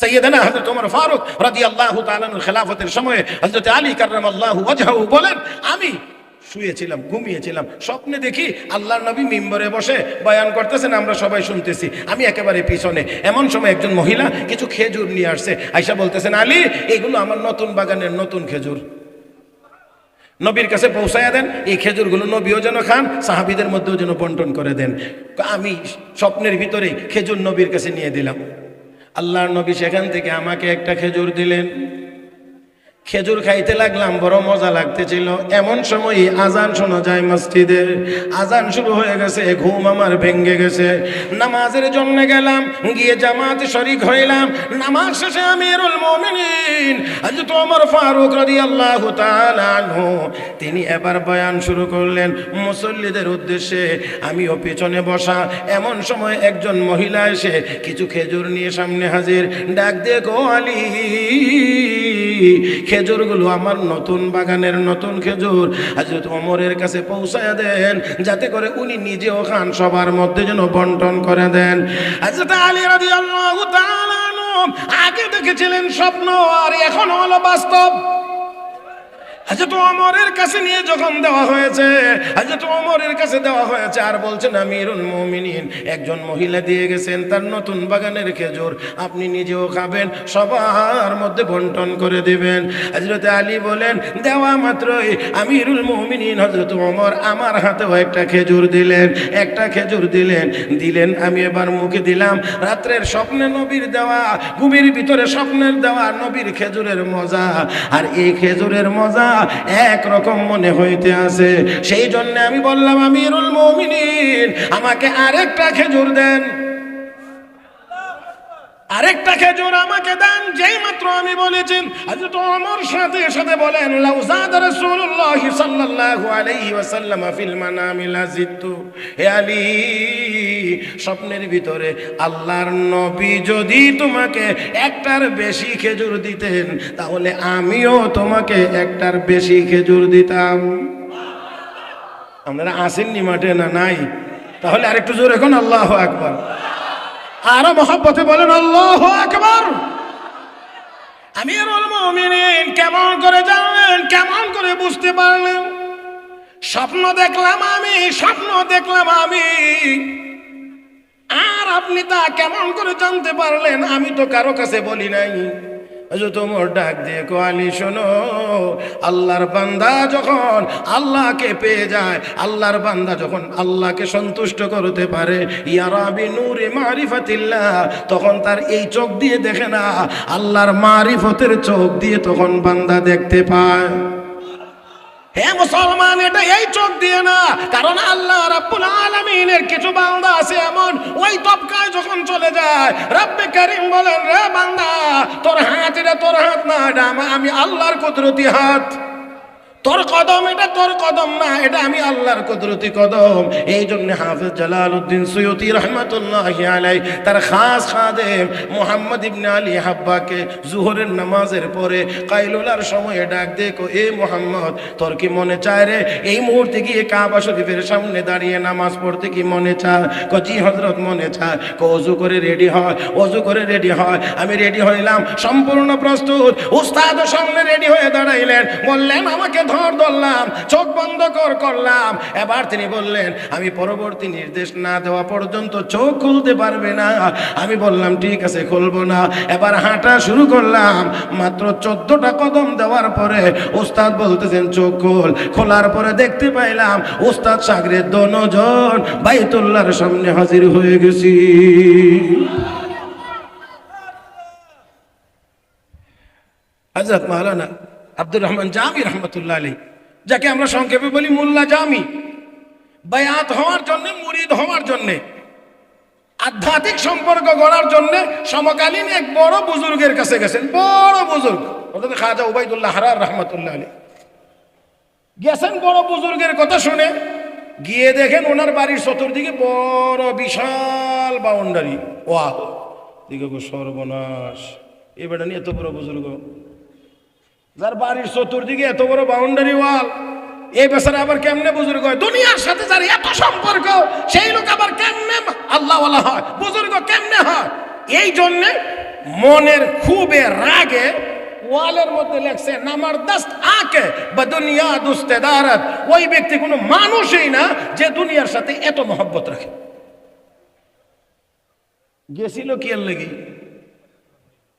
সৈয়দনা হযরত ওমর ফারুক রাদিয়াল্লাহু তাআলার খেলাফতের সময়ে হযরত আলী কাররামাল্লাহু ওয়াজহাহু বলেন, আমি শুয়েছিলাম, ঘুমিয়েছিলাম, স্বপ্নে দেখি আল্লাহর নবী মিম্বরে বসে বয়ান করতেছেন, আমরা সবাই শুনতেছি। আমি একেবারে পিছনে। এমন সময় একজন মহিলা কিছু খেজুর নিয়ে আসছে। আয়সা বলতেছেন, আলী, এগুলো আমার নতুন বাগানের নতুন খেজুর। নবীর কাছে পৌঁছাইয়া দেন, এই খেজুরগুলো নবীও যেন খান, সাহাবিদের মধ্যেও যেন বন্টন করে দেন। আমি স্বপ্নের ভিতরে খেজুর নবীর কাছে নিয়ে দিলাম। আল্লাহর নবী সেখান থেকে আমাকে একটা খেজুর দিলেন। খেজুর খাইতে লাগলাম, বড় মজা লাগতেছিল। এমন সময় আজান শোনা যায় মসজিদে আজান শুরু হয়ে গেছে, ঘুম আমার ভেঙ্গে গেছে। নামাজের জন্য গেলাম, গিয়ে জামাত শরিক হইলাম। নামাজ শেষে আমিরুল মুমিনিন আজ তো আমার ফারুক রাদিয়াল্লাহু তাআলা তিনি এবার বয়ান শুরু করলেন, মুসল্লিদের উদ্দেশ্যে আমিও পিছনে বসা। এমন সময় একজন মহিলা এসে কিছু খেজুর নিয়ে সামনে হাজির। ডাক গো আলী। খেজুরগুলো আমার নতুন বাগানের নতুন খেজুর। হাজরত অমরের কাছে পৌঁছায় দেন, যাতে করে উনি নিজেও খান, সবার মধ্যে যেন বন্টন করে দেন। হাজরত আলী রাদিয়াল্লাহু আল্লাহ আগে দেখেছিলেন স্বপ্ন, আর এখন হলো বাস্তব। হযরত ওমরের কাছে নিয়ে যখন দেওয়া হয়েছে হযরত ওমরের কাছে দেওয়া হয়েছে, আর বলছেন, আমিরুল মুমিনিন, একজন মহিলা দিয়ে গেছেন তার নতুন বাগানের খেজুর, আপনি নিজেও খাবেন, সবার মধ্যে বন্টন করে দিবেন। হযরত আলী বলেন, দেওয়া মাত্রই, আমিরুল মুমিনিন, হজরত ওমর আমার হাতেও একটা খেজুর দিলেন, একটা খেজুর দিলেন দিলেন, আমি এবার মুখে দিলাম, রাত্রের স্বপ্নে নবীর দেওয়া, ঘুমের ভিতরে স্বপ্নের দেওয়া নবীর খেজুরের মজা, আর এই খেজুরের মজা এক রকম মনে হইতে আছে। সেই জন্য আমি বললাম, আমিরুল মমিনিন, আমাকে আরেকটা খেজুর দেন। আরেকটা খেজুর আমাকে দেন, যেই মাত্র আমি বলেছি। হযরত ওমর সাথে সাথে বলেন, লাউ জাদ রাসূলুল্লাহ সাল্লাল্লাহু আলাইহি ওয়াসাল্লাম ফিল মানামি লাজিতু হে আলী, স্বপ্নের ভিতরে আল্লাহর নবী যদি তোমাকে একটার বেশি খেজুর দিতেন, তাহলে আমিও তোমাকে একটার বেশি খেজুর দিতাম। আপনারা আসেননি মাঠে না নাই? তাহলে আরেকটু জোর এখন আল্লাহ আকবার। আরও মহব্বতে বলেন, আল্লাহ একবার আমির কেমন করে জানলেন, কেমন করে বুঝতে পারলেন? স্বপ্ন দেখলাম আমি, স্বপ্ন দেখলাম আমি। আর আপনি তা কেমন করে জানতে পারলেন, আমি তো কারও কাছে বলি নাই। তোমার ডাক দিয়ে কোয়ালি শোনো। আল্লাহর বান্দা যখন আল্লাহকে পেয়ে যায়, আল্লাহর বান্দা যখন আল্লাহকে সন্তুষ্ট করতে পারে ইয়ারাবি নূরে মারিফাতিল্লাহ, তখন তার এই চোখ দিয়ে দেখে না, আল্লাহর মারিফতের চোখ দিয়ে তখন বান্দা দেখতে পায়। হে মুসলমান, এটা এই চোখ দিয়ে না, কারণ আল্লাহ রাব্বুল আলামিনের কিছু বান্দা আছে এমন, ওই তবকায় যখন চলে যায়, রব্বে করিম বলেন, রে বান্দা, তোর হাত এটা তোর হাত না, এটা আমি আল্লাহর কুদরতি হাত। তোর কদম, এটা তোর কদম না, এটা আমি আল্লাহর কুদরতি কদম। এই জন্য হাফেজ জালালউদ্দিন সৈয়দি রহমাতুল্লাহ আলাই তার খাস খাদেম মোহাম্মদ ইবনে আলী হাব্বাকে জুহরের নামাজের পরে কাইলুলার সময়ে ডাক দেখো এ মোহাম্মদ, তোর কি মনে চায় রে? এই মুহূর্তে গিয়ে কাবা শরীফের সামনে দাঁড়িয়ে নামাজ পড়তে কি মনে চায়? কচি হজরত মনে চায়। কো অজু করে রেডি হয় অজু করে রেডি হয়। আমি রেডি হইলাম, সম্পূর্ণ প্রস্তুত। উস্তাদ সামনে রেডি হয়ে দাঁড়াইলেন, বললেন, আমাকে ধর ধরলাম, চোখ বন্ধ কর করলাম। এবার তিনি বললেন, আমি পরবর্তী নির্দেশ না দেওয়া পর্যন্ত চোখ খুলতে পারবে না। আমি বললাম, ঠিক আছে, খুলবো না। এবার হাঁটা শুরু করলাম। মাত্র চোদ্দটা কদম দেওয়ার পরে উস্তাদ বলতেছেন, চোখ খোল। খোলার পরে দেখতে পাইলাম, উস্তাদ সাগরের দনজন বাইতুল্লার সামনে হাজির হয়ে গেছি। হজরত মাওলানা আব্দুর রহমান জামি রহমতুল্লাহ আলী যাকে আমরা সংক্ষেপে বলি মোল্লা জামি। বায়াত হওয়ার জন্য, মুরিদ হওয়ার জন্য, আধ্যাত্মিক সম্পর্ক গড়ার জন্য সমকালীন এক বড় বুজুর্গের কাছে গেছেন। বড় বুজুর্গ খাজা উবাইদুল্লাহ হারার রহমতুল্লাহ আলী গেছেন বড় বুজুর্গের কথা শুনে, গিয়ে দেখেন ওনার বাড়ির চতুর্দিকে বড় বিশাল বাউন্ডারি ওয়া দিকে সর্বনাশ। এ বেটা নিয়ে এত বড় বুজুর্গ। যার বাড়ির চতুর্দিকে এত বড় বাউন্ডারি ওয়াল এই বেচারা আবার কেমনে বুজুর্গ হয়? দুনিয়ার সাথে যার এত সম্পর্ক, সেই লোক আবার কেমনে আল্লাহ হয়? বুজুর্গ কেমনে হয়? এই জন্যে মনের খুবে রাগে ওয়ালের মধ্যে লেখছে, নামার দাস্ত আকে বা দুনিয়া দুস্তেদারাত ওই ব্যক্তি কোনো মানুষই না যে দুনিয়ার সাথে এত মহব্বত রাখে। গেছিল কি লাগি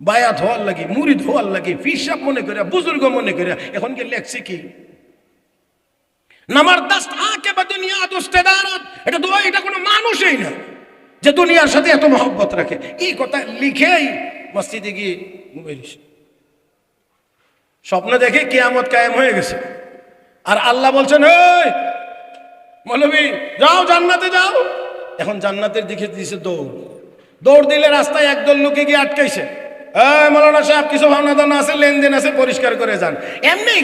বায়াত হওয়ার লাগে, মুড়ি ধোয়ার লাগি ফিসাব মনে করে বুজুর্গ মনে করে এখন কি লেখছে কি? নামার দাস্ত আকে বা দুনিয়া দুস্তেদারাত এটা তো এটা কোনো মানুষই না যে দুনিয়ার সাথে এত মহব্বত রাখে। এই কথা লিখেই মসজিদে গিয়ে ঘুমিয়ে স্বপ্ন দেখে কিয়ামত কায়েম হয়ে গেছে। আর আল্লাহ বলছেন, এই মৌলবী, যাও জান্নাতে যাও। এখন জান্নাতের দিকে দিছে দৌড়। দৌড় দিলে রাস্তায় একদল লোকে গিয়ে আটকাইছে। মৌলানা সাহেব, কিছু ভাবনা দানা আছে? লেনদেন আছে, পরিষ্কার করে যান। এমনি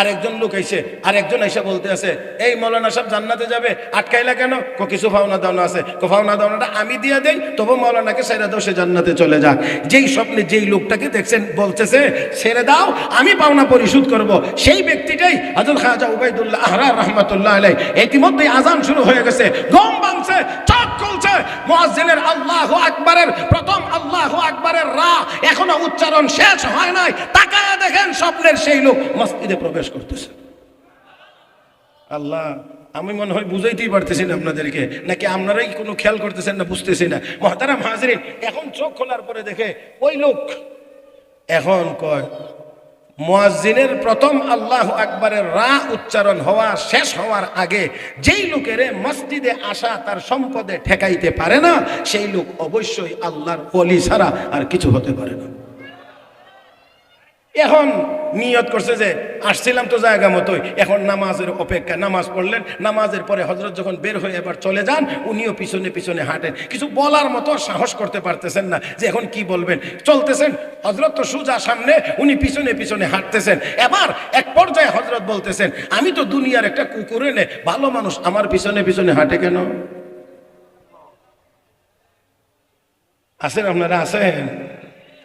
আরেকজন লোক আইছে, আরেকজন এসে বলতে আছে, এই মৌলানা সাহেব জান্নাতে যাবে, আটকাইলা কেন? কো, কিছু ভাওনা দাওনা আছে। কো ভাওনা দাওনাটা আমি দিয়ে দেই, তবু মৌলানাকে ছেড়ে দাও, সে জান্নাতে চলে যাক। যেই স্বপ্নে যেই লোকটাকে দেখছেন, বলতেছে, ছেড়ে দাও, আমি পাওনা পরিশোধ করব। সেই ব্যক্তিটাই হাজর খাজা উবাইদুল্লাহ আহরার রহমাতুল্লাহ আলাই ইতিমধ্যেই আজান শুরু হয়ে গেছে। গম ভাঙছে চক খুলছে মুয়াজ্জিনের আল্লাহু আকবারের, প্রথম আল্লাহু আকবারের রা এখনও উচ্চারণ শেষ হয় নাই। তাকায় দেখেন স্বপ্নের সেই লোক মসজিদে প্রবেশ করতেছে। আল্লাহ, আমি মনে হয় বুঝাইতেই পারতেছি না আপনাদেরকে। নাকি আপনারাই কোনো খেয়াল করতেছেন না, বুঝতেছি না। মহতারাম হাজরিন, এখন চোখ খোলার পরে দেখে ওই লোক এখন কয় মুয়াজ্জিনের প্রথম আল্লাহ আকবরের রা উচ্চারণ হওয়া, শেষ হওয়ার আগে যেই লোকেরে মসজিদে আসা তার সম্পদে ঠেকাইতে পারে না, সেই লোক অবশ্যই আল্লাহর অলি ছাড়া আর কিছু হতে পারে না। এখন নিয়ত করছে যে, আসছিলাম তো জায়গা মতোই, এখন নামাজের অপেক্ষা, নামাজ পড়লেন, নামাজের পরে হজরত যখন বের হয়ে এবার চলে যান, উনিও পিছনে পিছনে হাঁটেন। কিছু বলার মতো সাহস করতে পারতেছেন না যে, এখন কি বলবেন? চলতেছেন হজরত তো সুজা সামনে, উনি পিছনে পিছনে হাঁটতেছেন। এবার এক পর্যায়ে হজরত বলতেছেন, আমি তো দুনিয়ার একটা কুকুর এনে, ভালো মানুষ, আমার পিছনে পিছনে হাঁটে কেন? আছেন আপনারা আছেন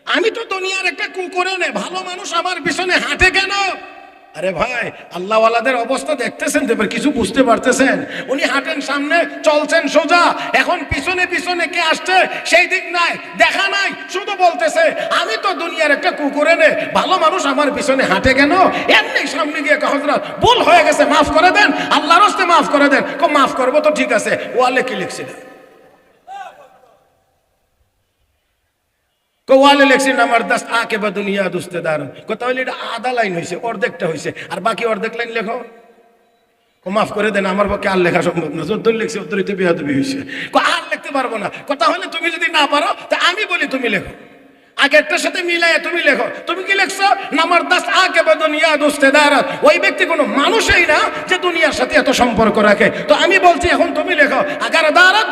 আমি তো দুনিয়ার একটা কুকুরে নে, ভালো মানুষ আমার পিছনে হাঁটে কেন? আরে ভাই, আল্লাহওয়ালাদের অবস্থা দেখতেছেন তো, এবার কিছু বুঝতে পারতেছেন। উনি হাঁটেন সামনে, চলছেন সোজা। এখন পিছনে পিছনে কে আসছে, সেই দিক নাই, দেখা নাই, শুধু বলতেছে, আমি তো দুনিয়ার একটা কুকুরে নে, ভালো মানুষ আমার পিছনে হাঁটে কেন? এমনি সামনে গিয়ে হজরত ভুল হয়ে গেছে, মাফ করে দেন, আল্লাহর হস্তে মাফ করে দেন। কো মাফ করব তো ঠিক আছে। ওয়ালে কি লিখছিলেন কোয়ালে লেখছেন আমার দাস আকে বা দুনিয়া দুস্তে দারুণ তাহলে এটা আধা লাইন হয়েছে অর্ধেকটা হয়েছে আর বাকি অর্ধেক লাইন লেখো। ও মাফ করে দেন, আমার পক্ষে আর লেখা সম্ভব না। যদ্দুর লিখছে অদ্দুরিতে বেয়াদবি হয়েছে আর লিখতে পারব না। কথা হলে তুমি যদি না পারো, তা আমি বলি তুমি লেখো। আগেরটার সাথে মিলাই তুমি লেখো। তুমি কি লিখছো? নামার দাস আকে বা দুনিয়া দুস্তে দারাত। ওই ব্যক্তি কোনো মানুষই না যে দুনিয়ার সাথে এত সম্পর্ক রাখে। তো আমি বলছি, এখন তুমি লেখো, আগার দারাত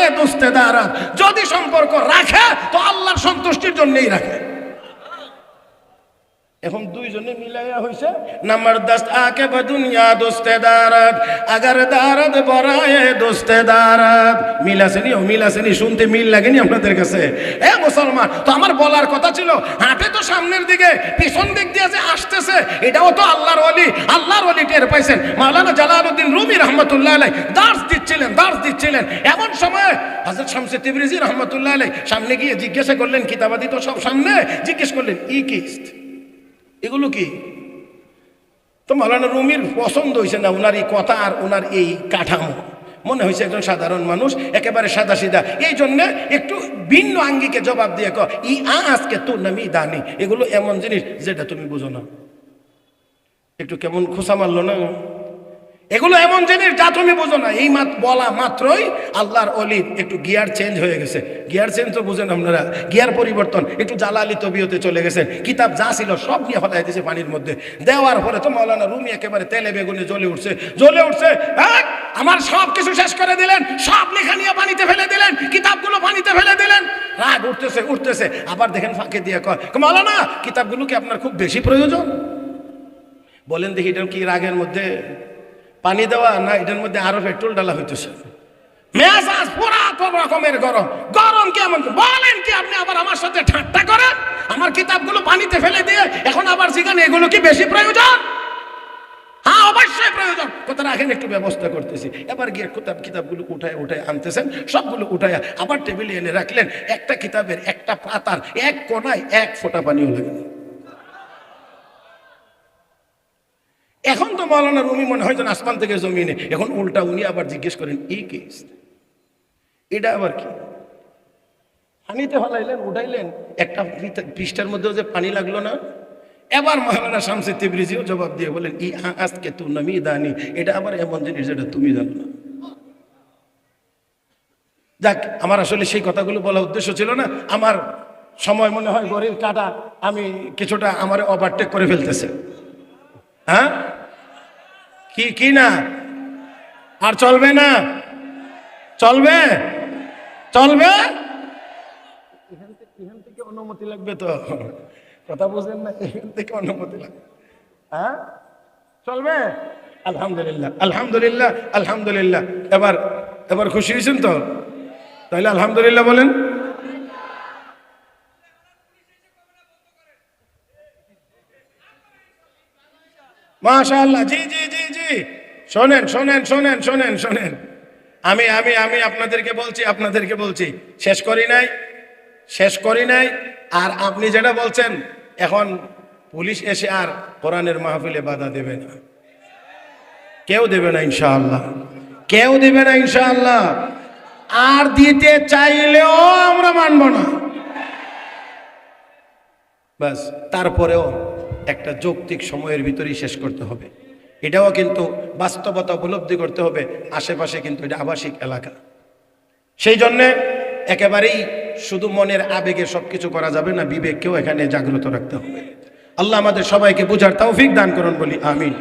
এ দোস্তে দারাত। যদি সম্পর্ক রাখে, তো আল্লাহর সন্তুষ্টির জন্যই রাখে। এখন দুইজনে মিলাইয়া হইছে, নাম্বার দশ, আকে দুনিয়া দোস্তে দারাত, আগার দারাত বড়ায়ে দোস্তে দারাত। মিল আসেনি ও মিল আসেনি শুনতে মিল লাগেনি আপনাদের কাছে। এ মুসলমান, তো আমার বলার কথা ছিল, হাঁটে তো সামনের দিকে, পিছন দিক দিয়ে যে আসতেছে, এটাও তো আল্লাহর অলি আল্লাহর অলি টের পাইছেন। মাওলানা জালালউদ্দিন রুমি রহমতুল্লাহ আলাই দার্স দিচ্ছিলেন দার্স দিচ্ছিলেন। এমন সময় হাজরত শামসে তিবরিজি রহমতুল্লাহ আলাই সামনে গিয়ে জিজ্ঞাসা করলেন, কিতাবাদি তো সব সামনে? জিজ্ঞেস করলেন ই কিস্ত এগুলো কি? তো মালানা রুমির পছন্দ হয়েছে না ওনার এই কথা আর ওনার এই কাঠামো। মনে হয়েছে একজন সাধারণ মানুষ, একেবারে সাদা সিধা এই জন্যে একটু ভিন্ন আঙ্গিকে জবাব দিয়ে ক ই আজকে তো নামি দানি এগুলো এমন জিনিস যেটা তুমি বুঝো না। একটু কেমন খোসা মারলো না? এগুলো এমন জিনিস যা তুমি বোঝো না। এই মাত বলা মাত্রই আল্লাহর অলির একটু গিয়ার চেঞ্জ হয়ে গেছে। গিয়ার চেঞ্জ তো বুঝেন আপনারা। গিয়ার পরিবর্তন একটু জালালি তবিয়তে চলে গেছেন। কিতাব যা ছিল সব নিয়ে ফেলাই দিয়েছে পানির মধ্যে। দেওয়ার পরে তো মৌলানা রুমি একেবারে তেলে বেগুনে জ্বলে উঠছে। জ্বলে উঠছে এক, আমার সব কিছু শেষ করে দিলেন। সব লেখা নিয়ে পানিতে ফেলে দিলেন। কিতাবগুলো পানিতে ফেলে দিলেন। রাগ উঠতেছে উঠতেছে। আবার দেখেন ফাঁকে দিয়ে কয় মৌলানা কিতাবগুলো কি আপনার খুব বেশি প্রয়োজন? বলেন দেখি এটা কি রাগের মধ্যে? পানি দেওয়া না, এটার মধ্যে আরও পেট্রোল ডালা হইতেছে। মেজাজ পুরাতন রকমের গরম। গরম কেমন বলেন কি আপনি আবার আমার সাথে ঠাট্টা করেন? আমার কিতাবগুলো পানিতে ফেলে দিয়ে এখন আবার সেখানে এগুলো কি বেশি প্রয়োজন? হ্যাঁ অবশ্যই প্রয়োজন। কোথা রাখেন, একটু ব্যবস্থা করতেছি। এবার গিয়ে কিতাব, কিতাবগুলো উঠায় উঠায় আনতেছেন, সবগুলো উঠায় আবার টেবিলে এনে রাখলেন। একটা কিতাবের একটা পাতার এক কোনায় এক ফোঁটা পানিও লাগে না। এখন রুমি মনে হয় যেন আসমান থেকে জমিনে। এখন উল্টা উনি আবার জিজ্ঞেস করেন এই কেস এটা আবার কি? পানিতে হলাইলেন উঠাইলেন, একটা পৃষ্ঠার মধ্যেও যে পানি লাগল না। এবার মহারানা শামসে তিবরিজিও জবাব দিয়ে বলেন, ই আজকে তু নামি দানি। এটা আবার এমন জিনিস যেটা তুমি জানো না। যাক, আমার আসলে সেই কথাগুলো বলা উদ্দেশ্য ছিল না। আমার সময় মনে হয় গরিব কাটা, আমি কিছুটা আমার ওভারটেক করে ফেলতেছে। হ্যাঁ? কি কি না? আর চলবে না? চলবে? চলবে? অনুমতি লাগবে তো। কথা বুঝেন না? এখান থেকে অনুমতি লাগবে। হ্যাঁ? চলবে? আলহামদুলিল্লাহ আলহামদুলিল্লাহ আলহামদুলিল্লাহ। এবার এবার খুশি হয়েছেন তো? তাহলে আলহামদুলিল্লাহ বলেন। মাশাআল্লাহ, জি জি জি। শোনেন শোনেন শোনেন শোনেন শোনেন। আমি আমি আমি আপনাদেরকে বলছি আপনাদেরকে বলছি, শেষ করি নাই, শেষ করি নাই। আর আপনি যেটা বলছেন, এখন পুলিশ এসে আর কোরআনের মাহফিলে বাধা দেবে না। কেউ দেবে না, ইনশাআল্লাহ। কেউ দেবে না, ইনশাআল্লাহ। আর দিতে চাইলেও আমরা মানব না। ব্যাস, তারপরেও একটা যৌক্তিক সময়ের ভিতরেই শেষ করতে হবে। এটাও কিন্তু বাস্তবতা উপলব্ধি করতে হবে। আশেপাশে কিন্তু এটা আবাসিক এলাকা। সেই জন্যে একেবারেই শুধু মনের আবেগে সব কিছু করা যাবে না, বিবেককেও এখানে জাগ্রত রাখতে হবে। আল্লাহ আমাদের সবাইকে বুঝার তৌফিক দান করুন বলি, আমিন।